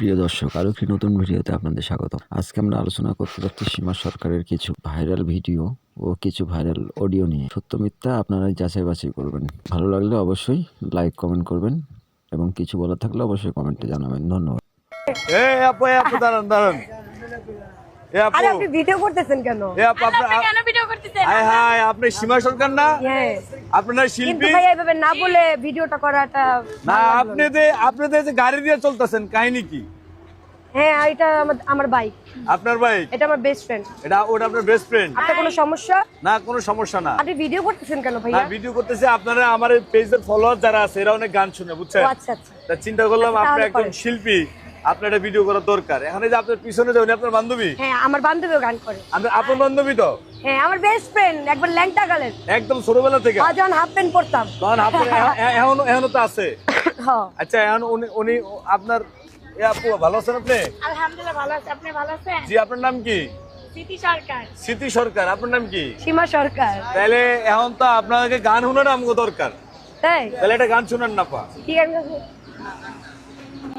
প্রিয় দর্শক একটি নতুন ভিডিওতে আপনাদের স্বাগত আজকে আমরা আলোচনা করতে যাচ্ছি সীমা সরকারের কিছু ভাইরাল ভিডিও ও কিছু ভাইরাল অডিও নিয়ে। সত্য মিথ্যা আপনারা যাচাই বাছাই করবেন। ভালো লাগলে অবশ্যই লাইক কমেন্ট করবেন এবং কিছু বলার থাকলে অবশ্যই কমেন্টে জানাবেন। ধন্যবাদ এই আপু এই আপু দাঁড়ান দাঁড়ান এ আপু আরে আপনি ভিডিও করতেছেন কেন? এ আপু আপনার কেন ভিডিও করতেছেন? হাই হাই আপনি সীমা সরকার না? হ্যাঁ আপনার কিন্তু ভাই এইভাবে না বলে ভিডিওটা করাটা না আপনি যে আপনি যে যে গাড়ি দিয়ে চলতেছেন কাহিনী কি? হ্যাঁ এটা আমার আমার বাইক আপনার বাইক এটা আমার বেস্ট ফ্রেন্ড এটা ওটা আপনার বেস্ট ফ্রেন্ড আপনার কোনো সমস্যা? না কোনো সমস্যা না। আপনি ভিডিও করতেছেন কেন না ভাইয়া? ভিডিও করতেছে আপনারা আমার পেজের ফলোয়ার যারা আছে এরা অনেক গান শুনে বুঝছেন? আচ্ছা আচ্ছা। তা চিন্তা করলাম আচ্ছা, আপনি একজন শিল্পী। আপনার একটা ভিডিও করা দরকার। এখানে যে আপনার পিছনে যে উনি আপনার বান্ধবী? হ্যাঁ আমার বান্ধবীও গান করে। আপনার আপন বান্ধবী তো? হ্যাঁ আমার বেস্ট ফ্রেন্ড একবার ল্যাংটা গালের। একদম ছোটবেলা থেকে? আজ যখন হাফ প্যান্ট পরতাম। তখন এ- এখনও এখনও তো আছে। হ্যাঁ। আচ্ছা এখন উনি উনি আপনার এ আপু ভালো আছেন আপনি? আলহামদুলিল্লাহ ভালো আছে। আপনি ভালো আছেন? জি আপনার নাম কি? স্মৃতি সরকার। স্মৃতি সরকার আপনার নাম কি? সীমা সরকার। তাহলে এখন তো আপনাকে গান শোনার আমাকে দরকার। তাই? তাহলে একটা গান শোনান না পা কি গান?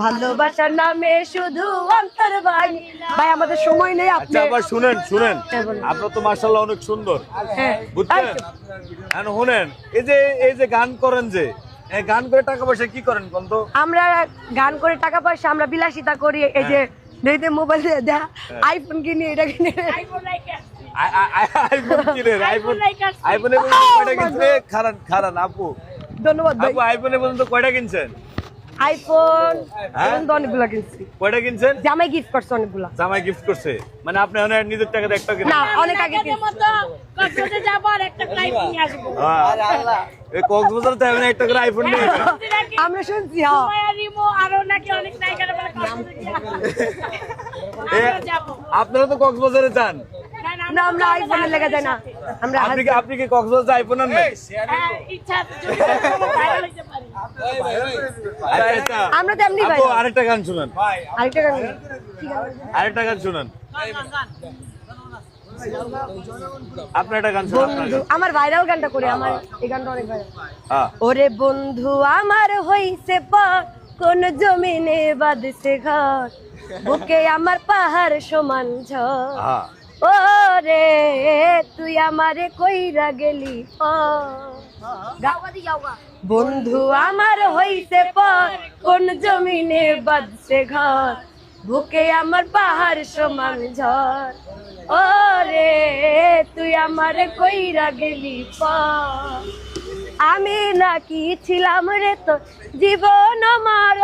ভালোবাসার নামে শুধু অন্তর ভাঙিলা ভাই আমাদের সময় নেই আপনি আচ্ছা আবার শুনেন শুনেন। হ্যাঁ। আপনার তো মার্শাল্লাহ অনেক সুন্দর। হ্যাঁ। বুঝছেন? এখন শুনেন। এই যে এই যে গান করেন যে গান করে টাকা পয়সা কি করেন কোন তো আমরা গান করে টাকা পয়সা আমরা বিলাসিতা করি। এই যে দেখতে মোবাইল দেয়া আইফোন কিনি এটা কিনি। আইফোন আইফোন কিনেন আইফোন আইফোন কয়টা কিনছে? খারান খারান আপু। ধন্যবাদ ভাই। আপু আইফোনে পর্যন্ত কয়টা কিনছেন? আইফোন হ্যাঁ? তো অনেকগুলা কিনছি। কয়টা কিনছেন? জামাই গিফট করছে অনেকগুলা। জামাই গিফট করছে। মানে আপনি এখন নিজের টাকাতে একটা কিনেন। না অনেক আগে কিনছি। কক্সবাজার যাব আর একটা নিয়ে আসব। হ্যাঁ। এই কক্সবাজার তো একটা করে আইফোন নিয়ে আমরা শুনছি হ্যাঁ। মায়া রিমো আরও নাকি অনেক নায়িকারা বলে কক্সবাজার যাব। আপনারা তো কক্সবাজারে যান। না, আমরা আইফোনে লেগে যাই না। আমরা আপনি কি আপনি কি কক্সবাজার আইফোন না হ্যাঁ, ইচ্ছা আচ্ছা আচ্ছা। আমরা তো এমনি ভাই আরেকটা গান শুনান। আরেকটা গান। আরেকটা গান শুনান। আপনার একটা গান। আমার ভাইরাল গানটা করি আমার এই গানটা অনেক ভাইরাল। হ্যাঁ। ওরে বন্ধু আমার হইছে কোন জমিনে বাঁধছে ঘর? বুকে আমার পাহাড় সমান ঝড়। হ্যাঁ। ও রে তুই আমারে কইরা গেলি পর। বন্ধু, আমার হইছে পর কোন জমিনে বাঁধছে ঘর? বুকে আমার পাহাড় সমান ঝড়। ও রে তুই আমারে কইরা গেলি পর আমি নাকি ছিলাম রে তো জীবন আমার।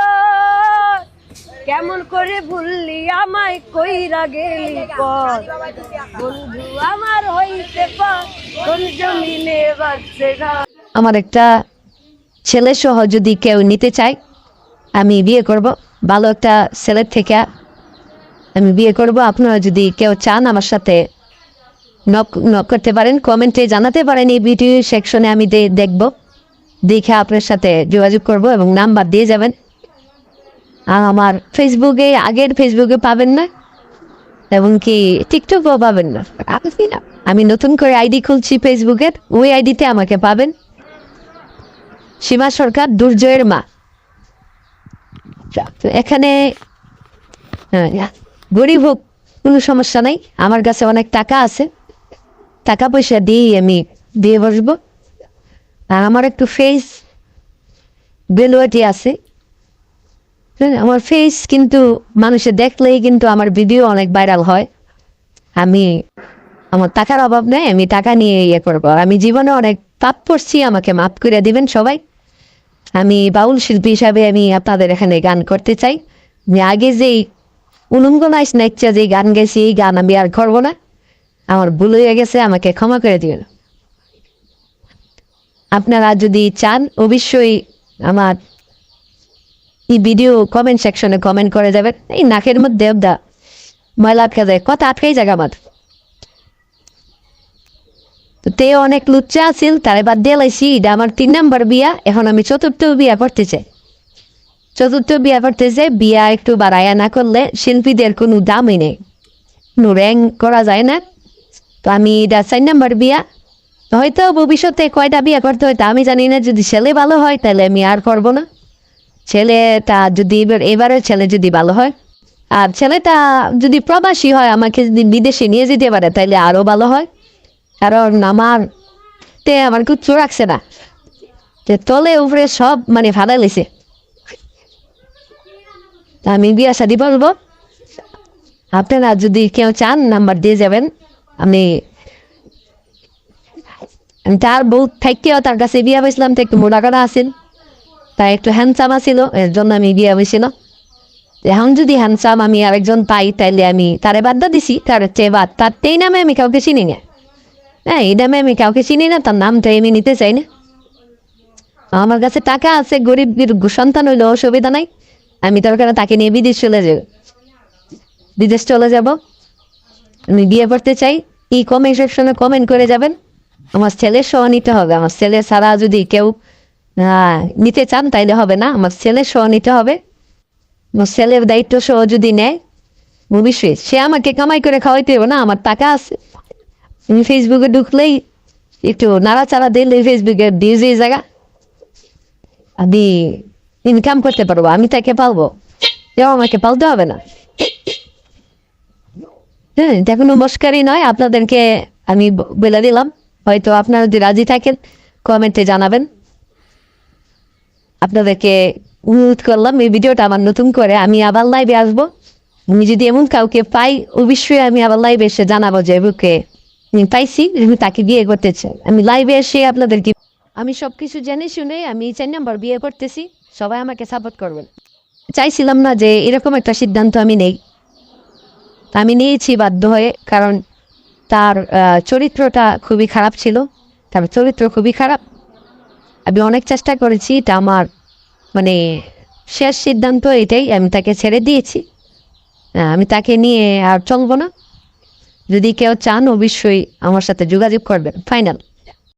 কেমন করে ভুললি আমায় কইরা গেলি পর বন্ধু, আমার হইতে পর কোন জমিনে বাজছে ঘর? আমার একটা ছেলে সহ যদি কেউ নিতে চায়, আমি বিয়ে করব। ভালো একটা ছেলের থেকে আমি বিয়ে করব। আপনারা যদি কেউ চান আমার সাথে নক নক করতে পারেন কমেন্টে জানাতে পারেন। এই ভিডিও সেকশনে আমি দেখব। দেখে আপনার সাথে যোগাযোগ করব এবং নাম্বার দিয়ে যাবেন। আর আমার ফেসবুকে আগের ফেসবুকে পাবেন না। এবং কি টিকটকও পাবেন না। আমি নতুন করে আইডি খুলছি ফেসবুকের ওই আইডিতে আমাকে পাবেন। সীমা সরকার দুর্জয়ের মা। এখানে হ্যাঁ, গরিব হোক কোনো সমস্যা নাই। আমার কাছে অনেক টাকা আছে। টাকা পয়সা দিয়েই আমি দিয়ে বসবো। আমার একটু ফেস বেলুয়াটি আছে। হ্যাঁ, আমার ফেস কিন্তু মানুষে দেখলেই কিন্তু আমার ভিডিও অনেক ভাইরাল হয়। আমি আমার টাকার অভাব নেই আমি টাকা নিয়ে ইয়ে করব। আমি জীবনে অনেক পাপ করছি আমাকে মাফ করে দিবেন সবাই। আমি বাউল শিল্পী হিসাবে আমি আপনাদের এখানে গান করতে চাই। আমি আগে যেই উনুমগোনাইস নাইচা যে গান গেছি, এই গান আমি আর করব না। আমার ভুল হয়ে গেছে, আমাকে ক্ষমা করে দিবেন। আপনারা যদি চান, অবশ্যই আমার এই ভিডিও কমেন্ট সেকশনে কমেন্ট করে যাবেন। এই নাকের মধ্যে দা ময়লা আটকা যায় কথা আটকাই জায়গা আমার তো তে অনেক লুচ্চা আছিল, তারে বাদ দিয়ে লাইছি। এটা আমার তিন নাম্বার বিয়া, এখন আমি চতুর্থ বিয়া করতে চাই। চতুর্থ বিয়া করতে চাই, বিয়া একটু বাড়াইয়া না করলে শিল্পীদের কোনো দামই নেই। র্যাঙ্ক করা যায় না। তো আমি এটা চার নাম্বার বিয়া। হয়তো ভবিষ্যতে কয়টা বিয়া করতে হয় তা আমি জানি না। যদি ছেলে ভালো হয়, তাহলে আমি আর করব না। ছেলেটা যদি এবার, এবারের ছেলে যদি ভালো হয়, আর ছেলেটা যদি প্রবাসী হয়, আমাকে যদি বিদেশে নিয়ে যেতে পারে, তাহলে আরও ভালো হয়। কারণ আমার তে আমার কিচ্ছু রাখছে না। যে তলে উপরে সব মানে ভাড়া লেছে। আমি বিয়া শাদি বলব। আপনারা যদি কেউ চান নাম্বার দিয়ে যাবেন। আমি তার বউ থাকতেও তার কাছে বিয়া বসলাম তো একটু মোটা করা আছিল। তাই একটু হ্যান্ডসাম আছিল, এর জন্য আমি বিয়া বসছিল এখন যদি হ্যান্ডসাম আমি আরেকজন পাই, তাইলে আমি তারে বাদ্দা দিছি, তার চেয়ে বাদ। তার তেই নামে আমি কাউকে চিনি না। এই নামে আমি কাউকে চিনি না তার নামটাই আমি নিতে চাই না আমার কাছে টাকা আছে গরিব গরিব সন্তান হইলে অসুবিধা নাই আমি দরকার তাকে নিয়ে বিদেশ চলে যাব বিদেশ চলে যাব আমি বিয়ে করতে চাই ই কমেন্ট সেকশনে কমেন্ট করে যাবেন আমার ছেলের সহ নিতে হবে আমার ছেলে ছাড়া যদি কেউ নিতে চান তাইলে হবে না আমার ছেলের সহ নিতে হবে আমার ছেলের দায়িত্ব সহ যদি নেয় ভবিষ্যৎ সে আমাকে কামাই করে খাওয়াইতে হবে না আমার টাকা আছে আমি ফেসবুকে ঢুকলেই একটু নাড়াচাড়া দিলে ফেসবুকে ডিউজ এই জায়গা আমি ইনকাম করতে পারব, আমি তাকে পালবো। যেও আমাকে পালতে হবে না। হ্যাঁ এটা কোনো মস্কারি নয়, আপনাদেরকে আমি বলে দিলাম। হয়তো আপনারা যদি রাজি থাকেন কমেন্টে জানাবেন। আপনাদেরকে অনুরোধ করলাম, এই ভিডিওটা আমার নতুন করে আমি আবার লাইভে আসব। আমি যদি এমন কাউকে পাই, অবশ্যই আমি আবার লাইভে এসে জানাব যে, বুকে পাইছি তাকে বিয়ে করতে চাই আমি লাইভে এসে আপনাদেরকে আমি সব কিছু জেনে শুনে আমি চার নম্বর বিয়ে করতেছি, সবাই আমাকে সাপোর্ট করবেন। চাইছিলাম না যে এরকম একটা সিদ্ধান্ত আমি নেই। আমি নিয়েছি বাধ্য হয়ে, কারণ তার চরিত্রটা খুবই খারাপ ছিল। তার চরিত্র খুবই খারাপ। আমি অনেক চেষ্টা করেছি, এটা আমার মানে শেষ সিদ্ধান্ত এটাই। আমি তাকে ছেড়ে দিয়েছি। আমি তাকে নিয়ে আর চলবো না। যদি কেউ চান অবশ্যই আমার সাথে যোগাযোগ করবেন। ফাইনাল।